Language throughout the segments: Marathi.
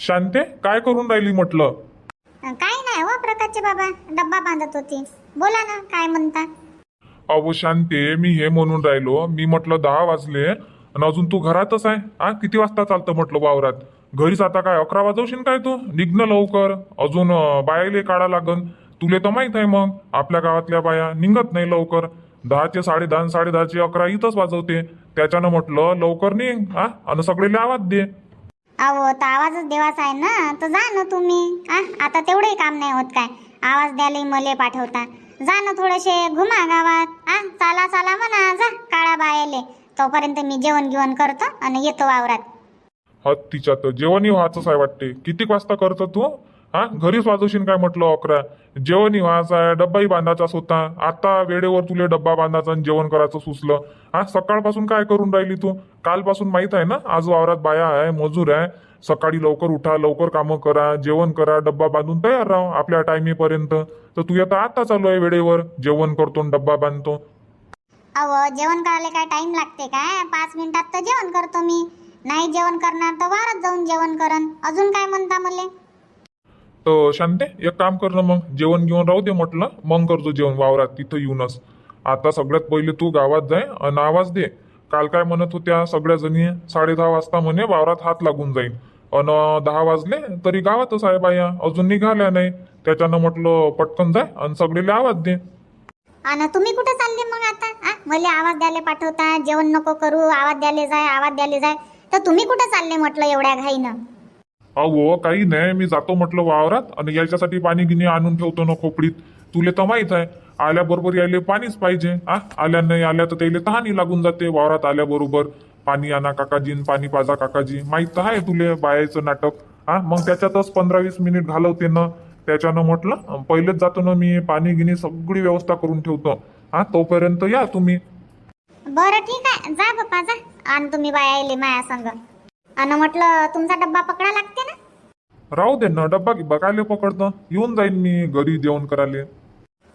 शांते काय करून राहिली म्हटलं? काय नाही हो प्रकाशचे बाबा डब्बा बांधत होती. बोला ना काय म्हणता? अहो शांते मी हे म्हणून राहिलो. मी म्हटलं दहा वाजले आणि अजून तू घरातच आहे. हा किती वाजता चालतं म्हटलं वावरात? घरीच आता काय अकरा वाजवशील काय तू? निघणं लवकर. अजून अं, बायाले काढा लागन. तुले तर माहीत आहे मग. आपल्या गावातल्या बाया निघत नाही लवकर. दहाचे साडे दहा साडे दहाचे अकरा इथंच वाजवते. त्याच्यानं म्हटलं लवकर निघ हा आणि सगळेले आवाज दे. अहो तर आवाजच देवाचा आहे ना. तर जा ना तुम्ही. आ आता तेवढंही काम नाही होत काय. आवाज द्यायला मले पाठवता. जा ना थोडेसे घुमा गावात. आ चाला चाला म्हणा. जा काळा बायाले. तोपर्यंत मी जेवण गिवण करतो आणि येतो वावरात. हत्तीच्या तर जेवणही व्हायचंच आहे वाटते. किती वाजता करतो तू? हा? घरीच वाजवशील काय म्हटलं अकरा? जेवणही व्हायचं आहे डब्बाही बांधायचाच होता. आता वेळेवर तुले डब्बा बांधायचा आणि जेवण करायचं सुचलं. हा सकाळपासून काय करून राहिली तू? कालपासून माहीत आहे ना? आज वावरात बाया आहे मजूर आहे. सकाळी लवकर उठा लवकर कामं करा जेवण करा डब्बा बांधून तयार राहा आपल्या टायमीपर्यंत. तर तू आता आता चालू आहे वेळेवर. जेवण करतो आणि डब्बा बांधतो. अहो जेवण करायला काय टाइम लागते काय पाच मिनिटात तर जेवण करतो मी. नाही जेवण करणार तर वावरात जाऊन जेवण करन. अजून काय म्हणता मला? तर शांते एक काम कर ना मग. जेवण घेऊन राहू दे म्हटलं. मग करतो जेवण. वावरात तिथं येऊनच. आता सगळ्यात पहिले तू गावात जाय आणि आवाज दे. काल काय म्हणत होत्या सगळ्या जणी? साडे दहा वाजता म्हणे वावरात हात लागून जाईल अन दहा वाजले तरी गावातच आहे बाया. अजून निघाल्या नाही. त्याच्यानं म्हटलं पटकन जाय आणि सगळीला आवाज दे. आणि तुम्ही कुठे चालले मग आता? आ मला आवाज द्यायला पाठवता. जेवण नको करू. आवाज द्यायला जाय आवाज द्यायला जाय. तर तुम्ही कुठे चालले म्हटलं एवढ्या घाईनं? अहो काही नाही मी जातो म्हटलं वावरात आणि याच्यासाठी पाणी गिनी आणून ठेवतो ना खोपडीत. तुले तर माहीत आहे आल्याबरोबर यायले पाणीच पाहिजे आ? आल्या नाही आल्या तर त्याला तहानी लागून जाते वावरात आल्याबरोबर. पाणी आणा काकाजी पाणी पाजा काकाजी माहीत तर आहे तुले बायाचं नाटक हा मग त्याच्यातच पंधरा वीस मिनिट घालवते ना. त्याच्यानं म्हटलं पहिलेच जातो ना मी पाणी गिनी सगळी व्यवस्था करून ठेवतो हा तोपर्यंत या तुम्ही. बरं ठीक आहे. जा बाप्पा जा. आणि तुम्ही बायाले माया संग. आणि म्हटलं तुमचा डब्बा पकडा लागते ना? राहू दे ना डब्बा गिब्बा कायले पकडतं? येऊन जाईन मी घरी जेवण करायला.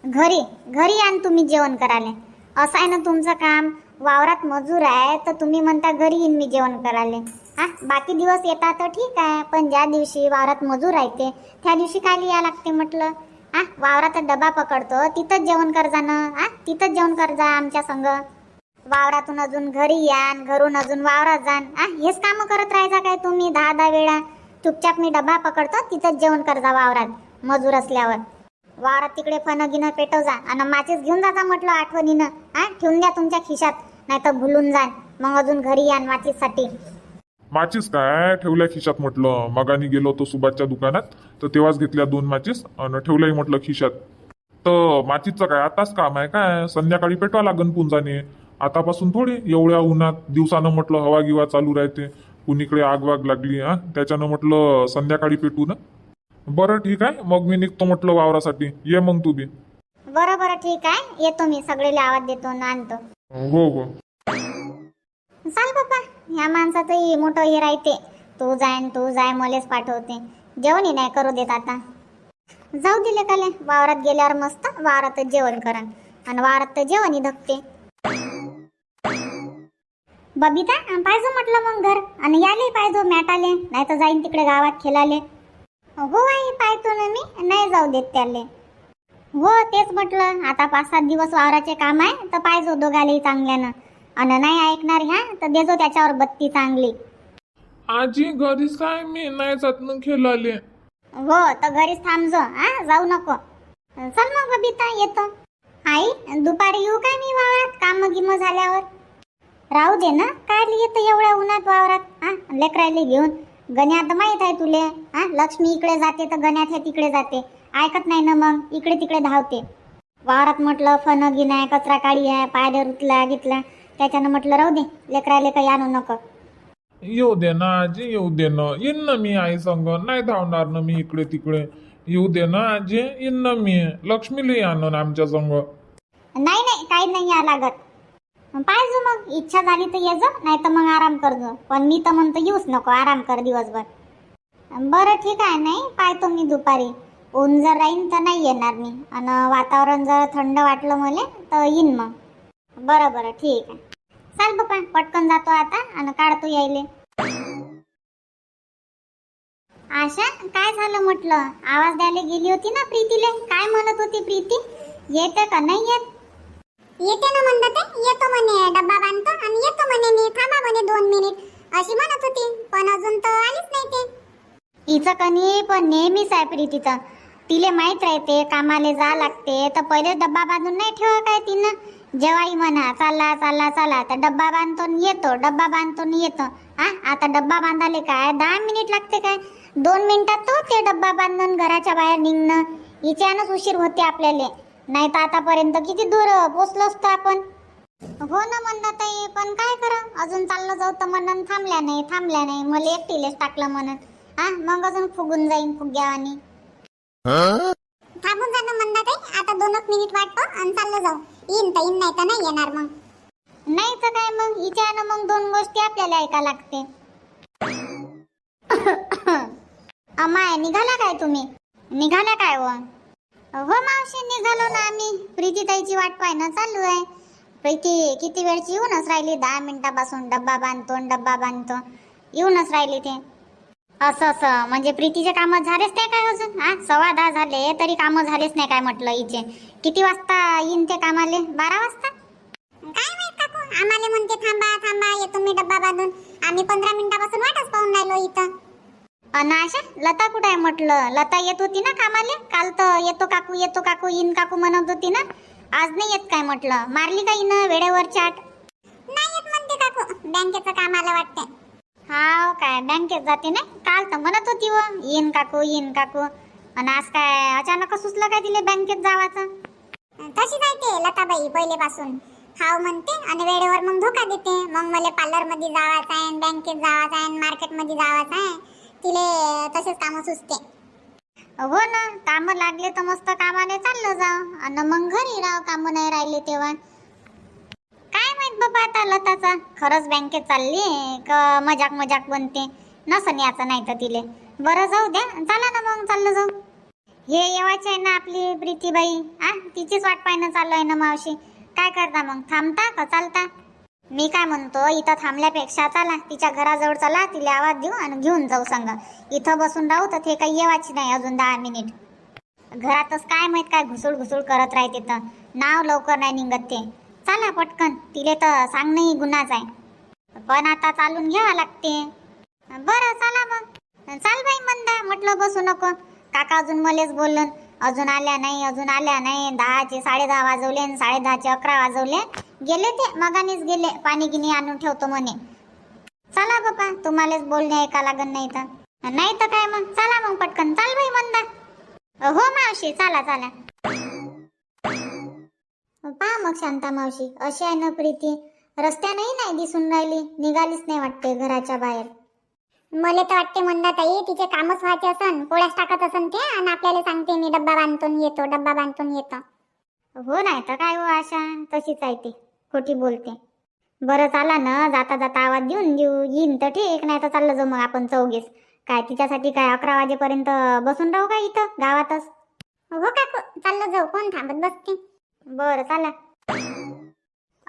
घरी घरी आण तुम्ही जेवण करायला. असं आहे ना तुमचं काम वावरात मजूर आहे तर तुम्ही म्हणता घरी येईन मी जेवण करायला. हा बाकी दिवस येतात तर ठीक आहे पण ज्या दिवशी वावरात मजूर राहते त्या दिवशी काय लिहा लागते म्हटलं? हा वावरात डबा पकडतो तिथंच जेवण कर जा ना. हा तिथंच जेवण कर जा आमच्या संग. वावरातून अजून घरी या घरून अजून वावरात जाण आ हेच कामं करत राहायचा काय तुम्ही? दहा दहा वेळा चुपचाप मी डबा पकडतो तिथंच जेवण कर जा वावरात मजूर असल्यावर. वावरात तिकडे फन गिनं पेटव जा आणि माचीस घेऊन जाता म्हटलं आठवणीनं. हा ठेवून द्या तुमच्या खिशात नाही तर भुलून जाण मग अजून घरी या माचीसाठी माचीस काय ठेवल्या खिशात म्हटलं? मगानी गेलो होतो सुभाषच्या दुकानात तर तेव्हाच घेतल्या दोन माचीस आणि ठेवल्याही म्हटलं खिशात. तर माचीसचं काय आताच काम आहे काय? संध्याकाळी पेटवा लागन पुंजाने. आतापासून थोडी एवढ्या उन्हात दिवसानं म्हटलं हवा गिवा चालू राहते. कुणीकडे आग वाग लागली हा? त्याच्यानं म्हटलं संध्याकाळी पेटू ना. बरं ठीक आहे मग मी निघतो म्हटलं वावरासाठी. ये मग तू बी. बरं बरं ठीक आहे. येतो मी सगळेला आवाज देतो ना आणतो. हो हो. चाल बाप्पा ह्या माणसाचंही मोठं हे राहते. तू जाय तू जाय मलेच पाठवते. जेवणही नाही करू देत आता. जाऊ दिले काले वावरात गेल्यावर मस्त वावरातच जेवण करा आणि वावरात तर जेवणही धकते बबिता पाहिजे म्हटलं मग घर. आणि याले पाहिजे मॅट आले नाही तर जाईन तिकडे गावात खेळाले. हो आई पाहतो ना मी. नाही जाऊ देत त्याले. हो तेच म्हटलं. आता पाच सात दिवस वावराचे काम आहे तर पाहिजे दोघालेही चांगल्यानं. आणि नाही ऐकणार ह्या तर देजो त्याच्यावर बत्ती चांगली. आजी घरीच काय? मी नाही जात ना खेळाले. हो तर घरीच थांबजो हा? जाऊ नको. चल मग बबिता येतो. आई दुपारी येऊ काय मी वावरात? काम गिम झाल्यावर? राहू दे ना. काय येतं एवढ्या उन्हात वावरात? हा लेकरायले घेऊन. गण्या तर माहीत आहे तुले. हा लक्ष्मी इकडे जाते तर गण्यात हे तिकडे जाते. ऐकत नाही ना मग. इकडे तिकडे धावते. वावरात म्हटलं फन गिन आहे कचरा काळी आहे पायदे रुतला घेतला त्याच्यानं म्हटलं राहू दे. लेकरायले काही आणू नको. येऊ दे ना आजी येऊ दे ना. येईन ना मी आई संग. नाही धावणार ना मी इकडे तिकडे. येऊ दे ना आजी येईन ना मी. लक्ष्मीला आणून आमच्या संग. नाही नाही काही नाही या लागत. पाहिजे मग. इच्छा झाली तर ये जा नाही तर मग आराम करजो पण मी तर म्हणतो येऊच नको आराम कर दिवसभर. बरं ठीक आहे नाही पाहतो मी दुपारी. ऊन जर राहीन तर नाही येणार मी. आणि वातावरण जर थंड वाटलं मला तर येईन मग. बरं बरं ठीक आहे. चाल बापा पटकन जातो आता आणि काढतो यायले. आशा काय झालं म्हटलं? आवाज द्यायला गेली होती ना प्रीतीले? काय म्हणत होती प्रीती? येते का? नाही येत? येते ना म्हणत आहे येतो म्हणे डब्बा बांधतो आणि येतो म्हणे मी. थांबा म्हणे दोन मिनिट. अशी म्हणत होती पण अजून तर आलीच नाही ते. हिचं कणी पण नेहमीच आहे प्रीतीचं तिले माहीत राहते कामाले जा लागते तर पहिले डब्बा बांधून नाही ठेवा काय तिनं? जेव्हाही म्हणा चालला चालला चाला तर डब्बा बांधतो येतो डब्बा बांधतो येतो. हा आता डब्बा बांधाले काय? दहा मिनिट लागते काय? दोन मिनिटात तो ते डब्बा बांधून घराच्या बाहेर निघणं. हिच्यानंच उशीर होते आपल्याला. नाही तर आतापर्यंत किती दूर पोचलो असतो आपण? हो ना म्हणत ताई पण काय करा? अजून चाललं जाऊ तर म्हणून थांबल्या नाही थांबल्या नाही. मला एकटीलेच टाकलं म्हणून हा मग अजून फुगून जाईन फुग्यावानी. थांबून जाणं म्हणत आहे आता दोन मिनिट वाटतो आणि चाललं जाऊ. येईन तर येईन नाही तर नाही येणार मग. नाही तर काय मग? हिच्यानं मग दोन गोष्टी आपल्याला ऐका लागते. अमाय निघाला काय तुम्ही? निघाला काय व हो मावशी निघालो ना आम्ही. प्रीतीताईची वाट पाहणं चालू आहे. प्रीती किती वेळची येऊनच राहिली? दहा मिनिटापासून डब्बा बांधतो डब्बा बांधतो. येऊनच राहिली ते. असं असं. म्हणजे प्रीतीचे कामं झालेच नाही काय अजून? हा? सव्वा दहा झाले तरी कामं झालेच नाही काय म्हटलं हिचे. किती वाजता येईन ते कामाले? बारा वाजता? काय माहीत काकू? आम्हाला म्हणते थांबा थांबा येतो मी डब्बा बांधून. आम्ही पंधरा मिनिटापासून वाटच पाहून राहिलो इथं. अनाशा लता कुठं आहे म्हटलं? लता येत होती ना कामाले? काल तर येतो काकू येतो काकू इन काकू म्हणत होती ना? आज नाही येत काय म्हटलं? मारली का हिनं वेळेवर चाट? नाही येत म्हणते काकू. बँकेचं काम आलं वाटते हाव काय बँकेत जाते ना? काल तर म्हणत होती व येईन काकू येईन काकू. आणि आज काय अचानक सुचलं काय तिले बँकेत जावाचं? तशी नाही ते लताबाई पहिलेपासून. हाव म्हणते आणि वेळेवर मग धोका देते. मग मला पार्लरमध्ये जावाचं आहे बँकेत जावाचं आहे मार्केटमध्ये जावाचं आहे. तसेच कामं सुचते. हो ना कामं लागले तर मस्त कामाने चाललं जाव आणि मग घरी राव कामं नाही राहिले तेव्हा. काय माहीत बाबा आता लताचा? खरंच बँकेत चालली का मजाक मजाक बनते? नसन याचं नाही तर तिले. बरं जाऊ द्या. चला ना मग चाललं जाऊ. हे येवाची आहे ना आपली प्रीतीबाई? आ तिचीच वाट पाहिणं चालू आहे ना मावशी? काय करता मग? थांबता का चालता? मी काय म्हणतो इथं थांबल्यापेक्षा चला तिच्या घराजवळ चला तिला आवाज देऊ आणि घेऊन जाऊ संग. इथं बसून राहू तर ते काही येवाची नाही अजून दहा मिनिट. घरातच काय माहीत काय घुसूळ घुसूळ करत राहते तर नाव लवकर नाही निघत ते. चला पटकन तिले तर सांगणंही गुन्हाच आहे. पण आता चालून घ्यावं लागते. बरं चला मग. चाल बाई मंदा म्हटलं बसू नको. काका अजून मलेच बोललं. अजून आल्या नाही अजून आल्या नाही. दहाचे साडे दहा वाजवले आणि साडे दहाचे अकरा वाजवले. गेले ते मगानेच गेले. पाणी गिनी आणून ठेवतो म्हणे. चला बाबा तुम्हालाच बोलणे ऐका लागन नाही तर. नाही तर काय मग? चला मग पटकन. चाल बाई मंदा. हो मावशी चला चला. पहा मग शांता मावशी अशी आहे ना प्रीती. रस्त्यानंही नाही दिसून राहिली. निघालीच नाही वाटते घराच्या बाहेर. मला तर वाटते म्हणतात आई तिचे कामच व्हायचे असन पोळ्याच टाकत असन ते आणि आपल्याला सांगते मी डब्बा बांधून येतो डब्बा बांधून येतो. हो नाही तर काय हो आशा तशीच आहे ती खोटी बोलते. बरं चला ना जाता जाता आवाज देऊन देऊ येईन तर ठीक नाही तर चाललं जाऊ मग आपण चौघीच. काय तिच्यासाठी काय अकरा वाजेपर्यंत बसून राहू का इथं गावातच? हो काकू चाललं जाऊ कोण थांबत बसते? बरं चला.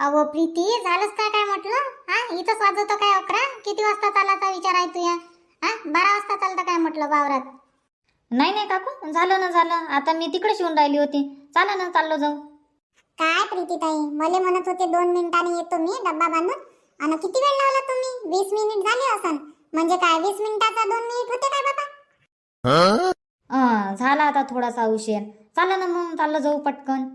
अहो प्रीती झालंच काय काय म्हटलं? हा इथंच वाजवतो काय अकरा? किती वाजता चालायचा विचार आहे तुया? हा बारा वाजता चालतं काय म्हटलं वावरात? नाही नाही काकू झालं ना झालं. आता मी तिकडे शिवून राहिली होती. चला ना चाललो जाऊ. काय प्रीतीताई मला म्हणत होते दोन मिनिटांनी येतो मी डब्बा बांधून. आणि किती वेळ लावला तुम्ही? वीस मिनिट झाले असन. म्हणजे काय वीस मिनिटाचा दोन मिनिट होते काय बाबा? अं, झाला आता थोडासा उशीर. चला ना मग चाललो जाऊ पटकन.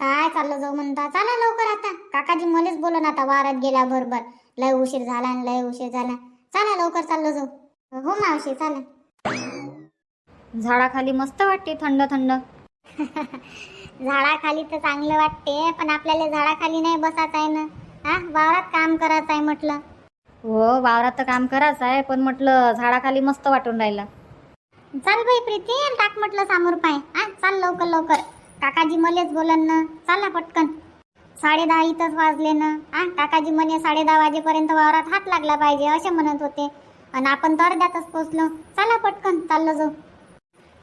काय चाललं जाऊ म्हणता? चला लवकर आता. काकाजी मलेच बोलून आता वावरात गेल्या बरोबर लय उशीर झाला आणि लय उशीर झाला. चला लवकर चाललो जाऊ. हो मावशी चला. झाडाखाली मस्त वाटते थंड थंड. झाडाखाली तर चांगलं वाटते पण आपल्याला झाडाखाली नाही बसायचं आहे ना? हा? वावरात काम करायचं आहे म्हटलं. हो वावरात तर काम करायचं आहे पण म्हटलं झाडाखाली मस्त वाटून राहिलं. चाल बाई प्रीती टाक म्हटलं समोर पाय. हा चाल लवकर लवकर. काकाजी मलेच बोलन ना. चला पटकन. साडे दहा इथंच वाजले ना. आ काकाजी म्हणे साडे दहा वाजेपर्यंत वावरात हात लागला पाहिजे असे म्हणत होते. आणि आपण तर अर्ध्यातच पोचलो. चला पटकन चाललो जाऊ.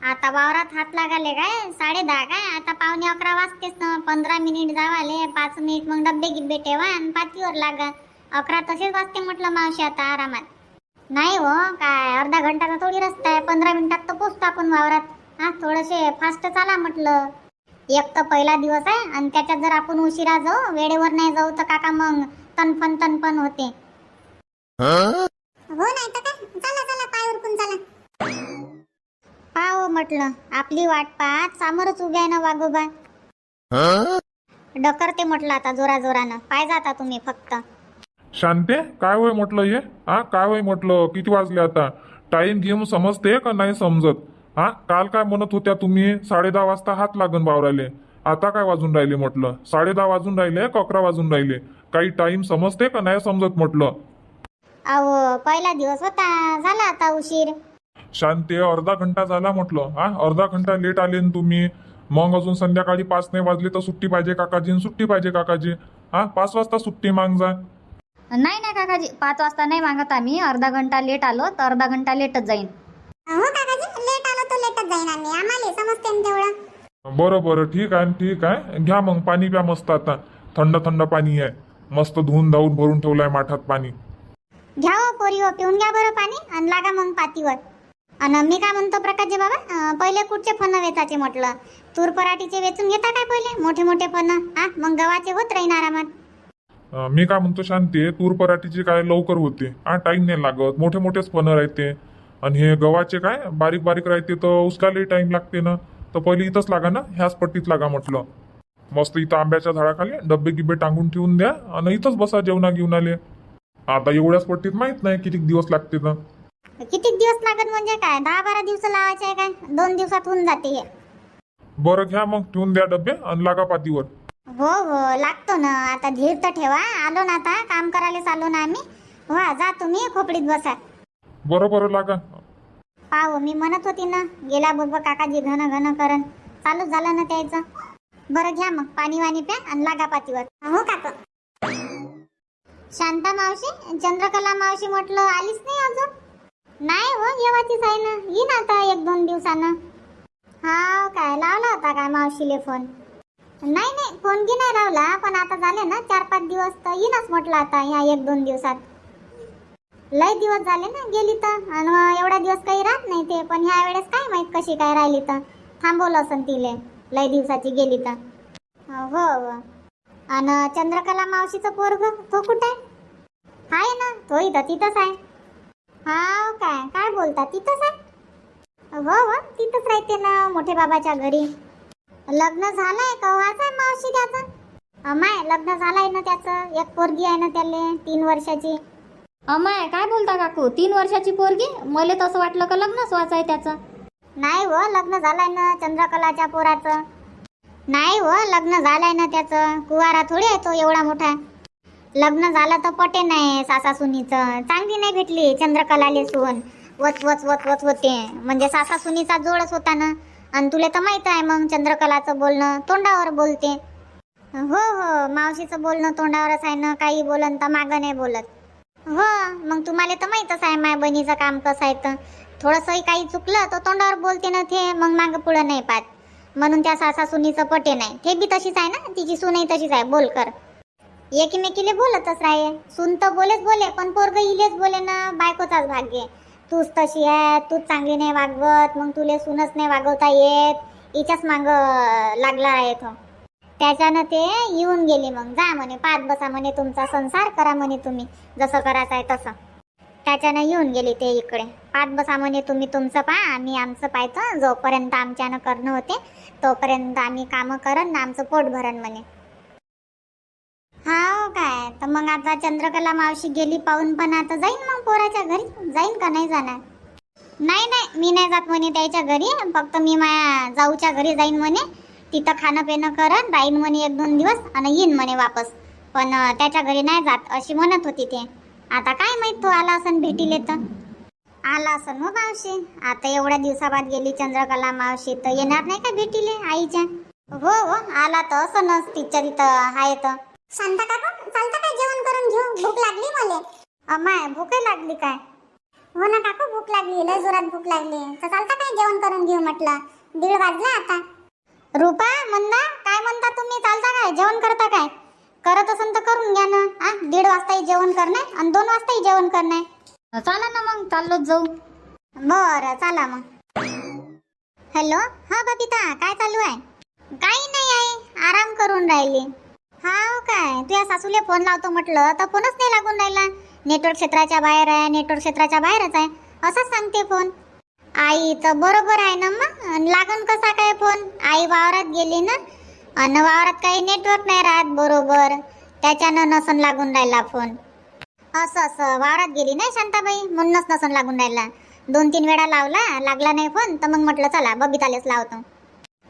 आता वावरात हात लागाले काय? साडे दहा काय? आता पावणे अकरा वाजतेच ना. पंधरा मिनिट जावाले पाच मिनिट मग डब्बे गिब्बे ठेवा आणि पातीवर लागा. अकरा तसेच वाजते म्हटलं मावशी आता आरामात. नाही हो काय? अर्धा घंटाचा थोडी रस्ता आहे. पंधरा मिनिटात तर पोचतो आपण वावरात. हा थोडेसे फास्ट चाला म्हटलं. एक तर पहिला दिवस आहे आणि त्याच्यात जर आपण उशिरा जाऊ वेळेवर नाही जाऊ तर काका मग तनपण तनपण होते. हो नाही तर काय चला चला पाय उरकून चला. पाहो म्हटलं आपली वाट पाहत सामोरच उभ्या आहे ना वागोबा डकरते म्हटलं आता जोरा जोरानं. पाय जाता तुम्ही फक्त. शांते काय होय म्हटलं हे? हा काय होय म्हटलं? किती वाजले आता? टाइम घेऊन समजते का नाही समजत? हा काल काय म्हणत होत्या तुम्ही? साडे दहा वाजता हात लागन वावराले आता काय वाजून राहिले म्हटलं? साडे दहा वाजून राहिले का अकरा वाजून राहिले. काही टाइम समजते का नाही समजत म्हटलं? अहो पहिला दिवस होता. झाला आता उशीर. शांते अर्धा घंटा झाला म्हटलं. हा अर्धा घंटा लेट आले न तुम्ही. मग अजून संध्याकाळी पाच नाही वाजले तर सुट्टी पाहिजे काकाजी सुट्टी पाहिजे काकाजी. हा पाच वाजता सुट्टी माग जा. नाही नाही काकाजी. पाच वाजता नाही मागत आम्ही. अर्धा घंटा लेट आलो तर अर्धा घंटा लेटच जाईन. हो काकाजी जाईन आम्ही आम्हाला समजते ना तेवढं. बरं बरं ठीक आहे ठीक आहे. घ्या मग पाणी प्या मस्त आता. थंड थंड पाणी आहे. मस्त धुवून धावून भरून ठेवलंय माठात पाणी. घ्या हो पोरी हो पिऊन घ्या बरं पाणी आणि लागा मग पातीवर. आणि मी काय म्हणतो प्रकाशजी बाबा अं, पहिले कुठचे फणं वेचायचे म्हटलं? तूर पराठीचे वेचून घेता काय पहिले? मोठे मोठे फणं. हा मग गव्हाचे होत राहीन आरामात अं, मी काय म्हणतो शांती तूर पराठीची काय लवकर होते. हा टाइम नाही लागत. मोठे मोठेच फणं राहते. आणि हे गव्हाचे काय? बारीक बारीक राहते तर उसकालाही टाइम लागते ना. तर पहिले इथंच लागा ना ह्याच पट्टीत लागा म्हटलं. मस्त इथं आंब्याच्या झाडाखाली डब्बे गिब्बे टांगून ठेवून द्या आणि इथंच बसा जेवणा घेऊन आले आता एवढ्याच पट्टीत माहीत नाही किती दिवस लागते तर किती दिवस लागत म्हणजे काय? दहा बारा दिवस लावायचे आहे काय? दोन दिवसात होऊन जाते हे. बरं घ्या मग ठेवून द्या डब्बे आणि लागा पातीवर. हो हो लागतो ना. आता धीर तर ठेवा. आलो ना आता. काम करायला आलो ना आम्ही. वा जा तुम्ही खोपडीत बसा. बरं बरं लागा. पाव मी म्हणत होती ना गेला बरोबर काकाजी घन घन करण. चालू झालं ना त्याचं. बरं घ्या मग पाणी वाणी प्या आणि लागा पातीवर. हो काका. शांता मावशी चंद्रकला मावशी म्हटलं आलीच नाही अजून? नाही हो येवाचीच आहे ना. येईन आता एक दोन दिवसानं. हा काय लावला होता काय मावशीले फोन नाही नाही फोन की नाही लावला पण आता झाले ना चार पाच दिवस तर येईनच म्हटलं आता ह्या एक दोन दिवसात. लय दिवस झाले ना गेली तर. आणि एवढा दिवस काही राहत नाही ते. पण ह्या वेळेस काय माहीत कशी काय राहिली तर. थांबवलं असन तिले. लय दिवसाची गेली तर. हो हो. आणि चंद्रकला मावशीचं पोरग तो कुठे? आहे आहे ना तो इथं तिथंच आहे. हा काय? काय बोलता? तिथंच आहे? हो हो तिथंच राहते ना मोठे बाबाच्या घरी. लग्न झालंय कव्हाच हो? आहे मावशी त्याचं? माय लग्न झालंय ना त्याचं? एक पोरगी आहे ना त्याला तीन वर्षाची. अमाय काय बोलता काकू? तीन वर्षाची पोरगी? मला तसं वाटलं का लग्नच वाचाय त्याचं? नाही व लग्न झालंय ना चंद्रकलाच्या पोराचं. नाही व लग्न झालंय ना त्याचं. कुवारा थोडी आहे तो एवढा मोठा. लग्न झालं तर पटे नाही सासा सुनीचं चांगली नाही भेटली चंद्रकलाले सून वच वच वच वच होते म्हणजे सासा सुनीचा जोडच होता ना. आणि तुला तर माहीत आहे मग चंद्रकलाचं बोलणं. तोंडावर बोलते. हो हो मावशीचं बोलणं तोंडावरच आहे ना. काही बोलन तर मागं नाही बोलत. हो मग तुम्हाला तर माहीतच आहे माय बहिणीचं काम कसं आहे तर. थोडंसंही काही चुकलं तर तोंडावर बोलते ना ते मग मागं पुढं नाही पाहत. म्हणून त्या सासा सुनीचं पटे नाही. ते बी तशीच आहे ना? तिची सूनही तशीच आहे. बोल कर. एकीमेकीले बोलतच राहे. सून तर बोलेच बोले पण पोरग इलेच बोले ना. बायकोचाच भाग्य तूच तशी आहे तूच चांगली नाही वागवत मग तुले सूनच नाही वागवता येत. हिच्याच मागं लागला आहे तो. त्याच्यानं ते येऊन गेली मग. जा म्हणे पाच बसा म्हणे तुमचा संसार करा म्हणे तुम्ही. जसं करायचं आहे तसं. त्याच्यानं येऊन गेली ते इकडे. पाच बसा म्हणे तुम्ही तुमचं पहा आम्ही आमचं पाहायचं. जोपर्यंत आमच्यानं करणं होते तोपर्यंत आम्ही कामं करन ना आमचं पोट भरण म्हणे. हा काय? तर मग आता चंद्रकला मावशी गेली पाहून पण आता जाईन मग पोराच्या घरी? जाईन का नाही जाणार? नाही नाही. मी नाही जात म्हणे त्याच्या घरी. फक्त मी माया जाऊच्या घरी जाईन म्हणे. तिथं खाणं पिणं करत राहीन म्हणे एक दोन दिवस आणि येईन म्हणे वापस. पण त्याच्या घरी नाही जात अशी म्हणत होती ते. आता काय माहीत तो आला असन भेटीले तर? आला असन हो मावशी. आता एवढ्या दिवसाबाद गेली चंद्रकला मावशी तर येणार नाही का भेटीले आईच्या? हो हो आला तर असनच तिच्या तिथं आहे तर. शांता काका चालतं काय जेवण करून घेऊ? भूक लागली मला. अमाय भूक लागली काय? हो ना काकू भूक लागली लय जोरात भूक लागली. तर चालतं काय जेवण करून घेऊ म्हटलं? दीड वाजला आता. रुपा मंदा काय म्हणता तुम्ही? चालता काय? जेवण करता काय? करत असन तर करून घ्या ना. हा दीड वाजताही जेवण करणे आणि दोन वाजताही जेवण करणे चला ना मग चाललोच जाऊ. बरं चला मग. हॅलो? हा बबिता काय चालू आहे? काही नाही आहे आराम करून राहिली. हा काय? तुझ्या सासूले फोन लावतो म्हटलं तर फोनच नाही लागून राहिला. नेटवर्क क्षेत्राच्या बाहेर आहे नेटवर्क क्षेत्राच्या बाहेरच आहे. असंच सांगते फोन. आई तर बरोबर आहे ना मग? आणि लागन कसा काय फोन आई वावरात गेली ना? अन वावरात काही नेटवर्क नाही राहत बरोबर. त्याच्यानं नसन लागून राहिला फोन असं असं. वावरात गेली नाही शांताबाई? म्हणूनच नसन लागून राहिला. दोन तीन वेळा लावला लागला नाही फोन तर मग म्हटलं चला बबितालेच लावतो.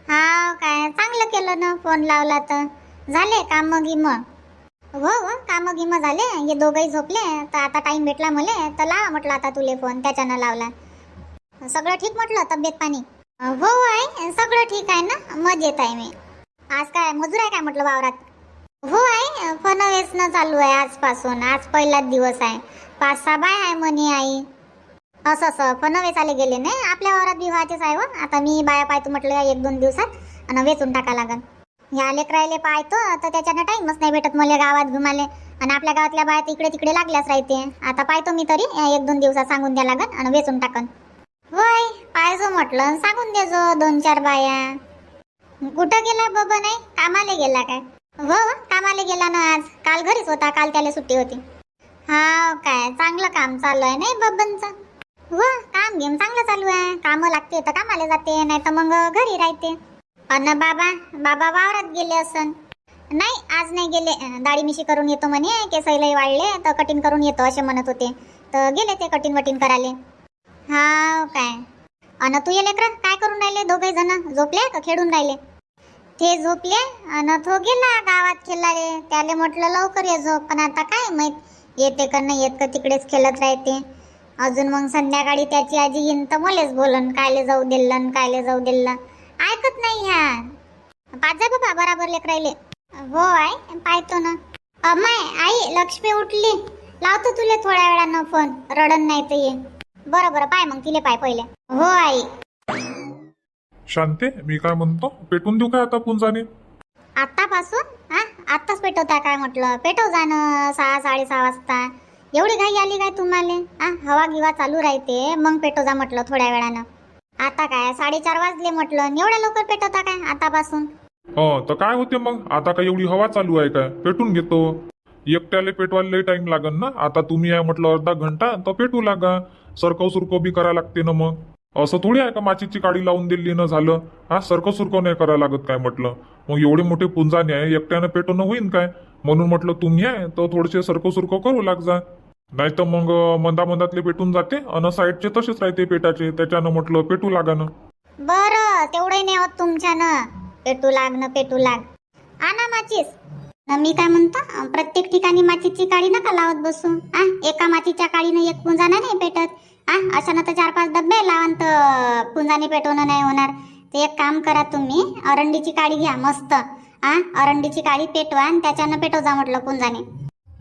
हा काय चांगलं केलं ना फोन लावला तर. झाले काम गिमं हो हो काम गिम झाले. हे दोघंही झोपले तर आता टाइम भेटला मले तर लावा म्हटलं आता तुले फोन त्याच्यानं लावला. सगळं ठीक म्हटलं तब्येत पाणी? हो आहे सगळं ठीक आहे ना? मजेत आहे मी. आज काय मजूर आहे काय म्हटलं वावरात? हो आहे फनवेसनं चालू आहे आजपासून. आज पहिलाच दिवस आहे. पाच सहा बाय आहे म्हणे आई. असं असं. फनवेस आले गेले नाही? आपल्या वावरात बी व्हायचेच आहे व आता मी बाया पाहतो म्हटलं एक दोन दिवसात आणि वेचून टाका लागन. ह्या लेकरायले पाहतो तर त्याच्यानं टाईमच नाही भेटत. मला गावात घुमाले आणि आपल्या गावातल्या बाया तिकडे इकडे तिकडे लागल्याच राहते. आता पाहतो मी तरी एक दोन दिवसात सांगून द्या लागन आणि वेचून टाकन. होय पाहायचं म्हटलं. सांगून देजो दोन चार बाया. कुठं गेला बाबा नाही? कामाला गेला काय? हो, हो कामाला गेला ना आज. काल घरीच होता काल त्याला सुट्टी होती. हा काय चांगलं काम चालू आहे नाही बबनचं? हो काम घेऊन चांगलं चालू आहे. कामं लागते तर कामाला जाते नाही तर मग घरी राहते. अन बाबा बाबा वावरात गेले असन. नाही आज नाही गेले. अं, दाढी मिशी करून येतो म्हणे केसैलाही वाढले तर कटिंग करून येतो असे म्हणत होते. तर गेले ते कटिंग वटिंग करायला. हा काय? अन तू ये लेकरं काय करून राहिले दोघे जण? झोपले का खेळून राहिले? ते झोपले अन तो गेला गावात खेळाले त्याले म्हटलं लवकर ये झोप पण आता काय माहीत? येते का नाही येत का तिकडेच खेळत राहते. अजून मग संध्याकाळी त्याची आजी येईन तर मलेच बोलन कायले जाऊ दिलं कायले जाऊ दिलं ऐकत नाही ह्या पाच जा बाबा बराबर राहिले. हो आय पाहतो ना. अमाय आई लक्ष्मी उठली. लावतो तुले थोड्या वेळानं फोन. रडन नाही तर ये बरं बरं पाय मग तिले पाय पहिले. हो आई. शांते मी काय म्हणतो? पेटून देऊ काय आता पुंजाने? आतापासून हा? आत्ताच पेटवता काय म्हटलं? पेटव जाणं सहा साडेसहा वाजता. एवढी घाई आली काय तुम्हाला? हा हवा गिवा चालू राहते. मग पेटव जा म्हटलं थोड्या वेळानं. आता काय? साडेचार वाजले म्हटलं. एवढ्या लवकर पेटवता काय आतापासून? हो तर काय होते मग? आता काय एवढी हवा चालू आहे काय? पेटून घेतो. एकट्याले पेटवायला टाइम लागन ना? आता तुम्ही आहे म्हटलं अर्धा घंटा तर पेटू लागा. सरकव सुरकव बी करा लागते ना मग. असं थोडी आहे का माचीची काडी लावून दिली ना झालं? हा सरकव सुरकव नाही करायला लागत काय म्हटलं? मग एवढे मोठे पुंजाने आहे एकट्यानं पेटवणं होईन काय? म्हणून म्हटलं तुम्ही आहे तर थोडेसे सरकव सुरकव करू लाग जा. नाही तर मग मंदा मंदातले पेटून जाते अन साईडचे तसेच राहते पेटाचे त्याच्यानं म्हटलं पेटू लागा ना. बरं तेवढं नाही होत तुमच्यानं. पेटू लाग न पेटू लाग. आणा माचीस. मी काय म्हणतो प्रत्येक ठिकाणी माचीची काळी नका लावत बसू. आ एका माचीच्या काळीनं एक पुंजाना नाही पेटत. आ अशानं तर चार पाच डब्बे लावून तर पुंजाने पेटवणं नाही होणार. ते एक काम करा तुम्ही अरंडीची काळी घ्या मस्त. आ अरंडीची काळी पेटवा आणि त्याच्यानं पेटव जा म्हटलं पुंजाने.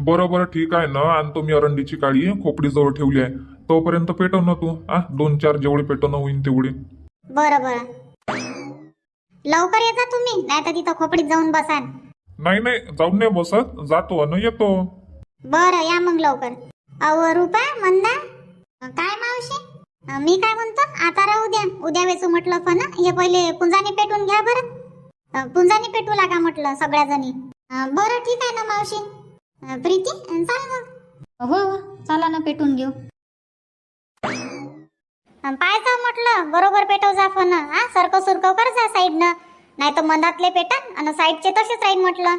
बरं बरं ठीक आहे ना. आणतो मी अरंडीची काळी खोपडीजवळ ठेवली आहे. तोपर्यंत पेटव ना तू. आ दोन चार जेवढे पेटवणं होईन तेवढे. बरं बरं. लवकर ये जा तुम्ही नाही तर तिथं खोपडीत जाऊन बसान नाही नाही जाऊन नाही बसत. जातो अन येतो. बरं या मग लवकर. अहो रुपा मंदा. काय मावशी? मी काय म्हणतो? आता राहू द्या. उद्या वेचू म्हटलं पण हे पहिले पुंजाने पेटून घ्या बरं. पुंजाने पेटू लागा म्हटलं सगळ्या जणी बरं ठीक आहे ना मावशी? प्रीती चाल मग. हो हो चला ना पेटून घेऊ. जा म्हटलं बरोबर पेटव जा पण हा? सरकव सुरकव कर जा साईडनं. नाही तर मधातले पेटन आणि साईडचे तसेच राहीन म्हटलं.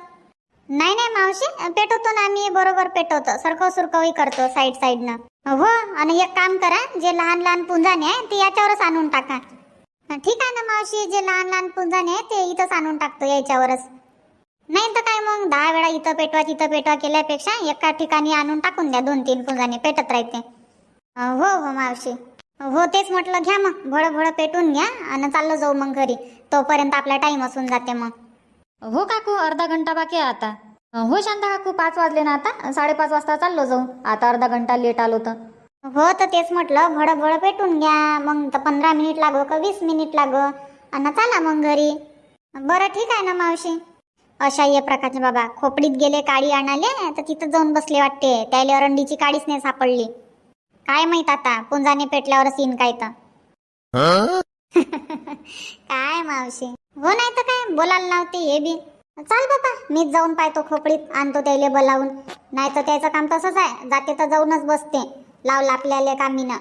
नाही नाही मावशी पेटवतो ना आम्ही बरोबर पेटवतो. सरकव सुरकवही करतो साईड साईडनं. हो आणि एक काम करा जे लहान लहान पुंजाने आहे ते याच्यावरच आणून टाका. ठीक आहे ना मावशी जे लहान लहान पुंजाने आहे ते इथंच आणून टाकतो याच्यावरच. नाही तर काय मग दहा वेळा इथं पेटवा तिथं पेटवा केल्यापेक्षा एका ठिकाणी आणून टाकून द्या दोन तीन पुंजाने पेटत राहते. हो हो मावशी. हो तेच म्हटलं घ्या मग भळ भळ पेटून घ्या आणि चाललं जाऊ मग घरी. तोपर्यंत आपला टाइम असून जाते मग. हो काकू अर्धा घंटा बाकी आहे आता. हो शांता काकू पाच वाजले ना आता? साडेपाच वाजता चाललो जाऊ. आता अर्धा घंटा लेट आलो तर. हो तर तेच म्हटलं भळ पेटून घ्या. मग तर पंधरा मिनिट लागो का वीस मिनिट लागो? आणि चला मग घरी. बरं ठीक आहे ना मावशी? अशा ये प्रकारचे बाबा. खोपडीत गेले काळी आणाले तर तिथं जाऊन बसले वाटते. त्याला अरंडीची काळीच नाही सापडली. काय माहीत आता? पुंजाने पेटल्यावर सीन काय तर. काय मावशी? हो नाही तर काय? बोलायला लावते हे बी. चाल बाबा मीच जाऊन पाहतो खोपडीत. आणतो त्याले बोलावून. नाही तर त्याचं काम तसंच आहे. जाते तर जाऊनच बसते. लावला आपल्याला कामीनं.